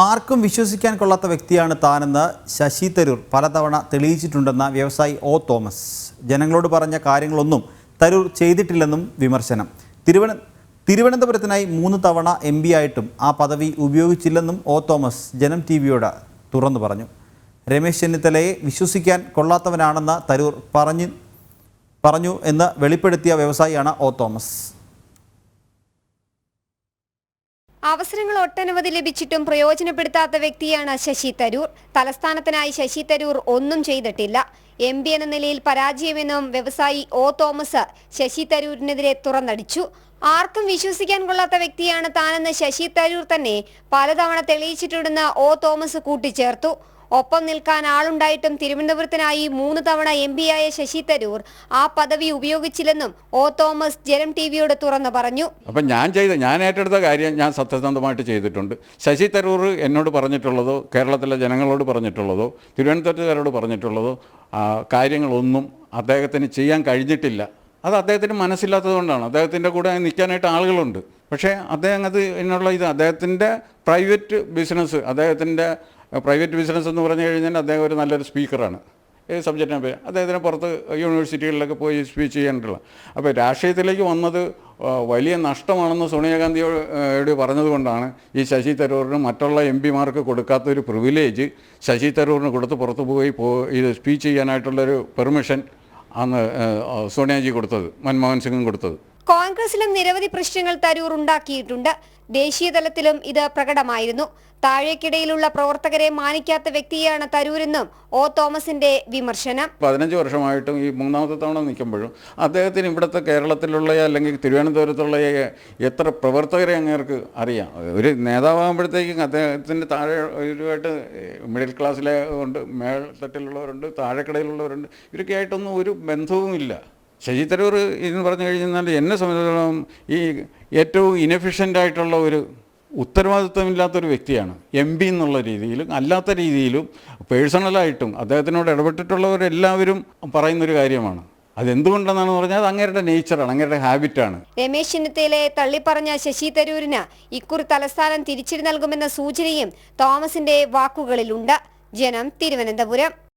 ആർക്കും വിശ്വസിക്കാൻ കൊള്ളാത്ത വ്യക്തിയാണ് താനെന്ന് ശശി തരൂർ പലതവണ തെളിയിച്ചിട്ടുണ്ടെന്ന വ്യവസായി ഒ തോമസ്. ജനങ്ങളോട് പറഞ്ഞ കാര്യങ്ങളൊന്നും തരൂർ ചെയ്തിട്ടില്ലെന്നും വിമർശനം. തിരുവന തിരുവനന്തപുരത്തിനായി മൂന്ന് തവണ എം ആയിട്ടും ആ പദവി ഉപയോഗിച്ചില്ലെന്നും ഒ തോമസ് ജനം ടി വിയോട് തുറന്നു പറഞ്ഞു. രമേശ് ചെന്നിത്തലയെ വിശ്വസിക്കാൻ കൊള്ളാത്തവനാണെന്ന് തരൂർ പറഞ്ഞു പറഞ്ഞു എന്ന് വെളിപ്പെടുത്തിയ വ്യവസായിയാണ് ഒ തോമസ്. അവസരങ്ങൾ ഒട്ടനവധി ലഭിച്ചിട്ടും പ്രയോജനപ്പെടുത്താത്ത വ്യക്തിയാണ് ശശി തരൂർ. തലസ്ഥാനത്തിനായി ശശി തരൂർ ഒന്നും ചെയ്തിട്ടില്ല. എം പി എന്ന നിലയിൽ പരാജയമെന്നും വ്യവസായി ഒ തോമസ് ശശി തരൂരിനെതിരെ തുറന്നടിച്ചു. ആർക്കും വിശ്വസിക്കാൻ കൊള്ളാത്ത വ്യക്തിയാണ് താനെന്ന് ശശി തരൂർ തന്നെ പലതവണ തെളിയിച്ചിട്ടുണ്ടെന്ന് ഒ തോമസ് കൂട്ടിച്ചേർത്തു. ഒപ്പം നിൽക്കാൻ ആളുണ്ടായിട്ടും തിരുവനന്തപുരത്തിനായി മൂന്ന് തവണ എം ആയ ശശി തരൂർ ആ പദവി ഉപയോഗിച്ചില്ലെന്നും ഒ തോമസ് ജനം ടി വിയോട് തുറന്നു പറഞ്ഞു. അപ്പം ഞാൻ ചെയ്ത ഞാൻ ഏറ്റെടുത്ത കാര്യം ഞാൻ സത്യസന്ധമായിട്ട് ചെയ്തിട്ടുണ്ട്. ശശി തരൂർ എന്നോട് പറഞ്ഞിട്ടുള്ളതോ കേരളത്തിലെ ജനങ്ങളോട് പറഞ്ഞിട്ടുള്ളതോ തിരുവനന്തപുരത്തുകാരോട് പറഞ്ഞിട്ടുള്ളതോ കാര്യങ്ങളൊന്നും അദ്ദേഹത്തിന് ചെയ്യാൻ കഴിഞ്ഞിട്ടില്ല. അത് അദ്ദേഹത്തിന് മനസ്സില്ലാത്തതുകൊണ്ടാണ് അദ്ദേഹത്തിന്റെ കൂടെ നിൽക്കാനായിട്ട് ആളുകളുണ്ട്. പക്ഷേ അദ്ദേഹം അത് എന്നുള്ള ഇത് അദ്ദേഹത്തിന്റെ പ്രൈവറ്റ് ബിസിനസ് അദ്ദേഹത്തിന്റെ പ്രൈവറ്റ് ബിസിനസ് എന്ന് പറഞ്ഞു കഴിഞ്ഞാൽ അദ്ദേഹം ഒരു നല്ലൊരു സ്പീക്കറാണ്. ഏത് സബ്ജക്റ്റിനെ പറ്റി. അദ്ദേഹത്തിന് പുറത്ത് യൂണിവേഴ്സിറ്റികളിലൊക്കെ പോയി സ്പീച്ച് ചെയ്യാനുള്ള അപ്പോൾ രാഷ്ട്രീയത്തിലേക്ക് വന്നത് വലിയ നഷ്ടമാണെന്ന് സോണിയാഗാന്ധിയോട് പറഞ്ഞതുകൊണ്ടാണ് ഈ ശശി തരൂറിന് മറ്റുള്ള എം പിമാർക്ക് കൊടുക്കാത്ത ഒരു പ്രിവിലേജ് ശശി തരൂറിന് കൊടുത്ത് പുറത്തു പോയി പോ ഇത് സ്പീച്ച് ചെയ്യാനായിട്ടുള്ളൊരു പെർമിഷൻ അന്ന് സോണിയാജി കൊടുത്തത് മൻമോഹൻ സിംഗും കൊടുത്തത്. കോൺഗ്രസിലും നിരവധി പ്രശ്നങ്ങൾ തരൂർ ഉണ്ടാക്കിയിട്ടുണ്ട്. ദേശീയ തലത്തിലും ഇത് പ്രകടമായിരുന്നു. താഴേക്കിടയിലുള്ള പ്രവർത്തകരെ മാനിക്കാത്ത വ്യക്തിയാണ് തരൂരെന്നും ഒ തോമസിന്റെ വിമർശനം. പതിനഞ്ച് വർഷമായിട്ടും ഈ മൂന്നാമത്തെ തവണ നിൽക്കുമ്പോഴും അദ്ദേഹത്തിന് ഇവിടുത്തെ കേരളത്തിലുള്ള അല്ലെങ്കിൽ തിരുവനന്തപുരത്തുള്ള എത്ര പ്രവർത്തകരെ അങ്ങേർക്ക് അറിയാം. ഒരു നേതാവാകുമ്പോഴത്തേക്കും അദ്ദേഹത്തിന്റെ താഴെ ഒരുമായിട്ട് മിഡിൽ ക്ലാസ്സിലെ ഉണ്ട് മേൽത്തട്ടിലുള്ളവരുണ്ട് താഴെക്കിടയിലുള്ളവരുണ്ട്. ഇവരൊക്കെ ആയിട്ടൊന്നും ഒരു ബന്ധവുമില്ല. ശശി തരൂർ എന്ന് പറഞ്ഞു കഴിഞ്ഞാൽ എന്നെ സംബന്ധിച്ചിടത്തോളം ഈ ഏറ്റവും ഇനഫിഷ്യന്റ് ആയിട്ടുള്ള ഒരു ഉത്തരവാദിത്വമില്ലാത്തൊരു വ്യക്തിയാണ്. എം പി എന്നുള്ള രീതിയിലും അല്ലാത്ത രീതിയിലും പേഴ്സണലായിട്ടും അദ്ദേഹത്തിനോട് ഇടപെട്ടിട്ടുള്ളവരെല്ലാവരും പറയുന്നൊരു കാര്യമാണ്. അതെന്തുകൊണ്ടെന്നാണ് പറഞ്ഞാൽ അത് അങ്ങേരുടെ നേച്ചറാണ് അങ്ങേരുടെ ഹാബിറ്റാണ്. രമേശ് ചെന്നിത്തലയെ തള്ളിപ്പറഞ്ഞ ശശി തരൂരിന് ഇക്കുറി തലസ്ഥാനം തിരിച്ചു നൽകുമെന്ന സൂചനയും തോമസിന്റെ വാക്കുകളിലുണ്ട്. ജനം തിരുവനന്തപുരം.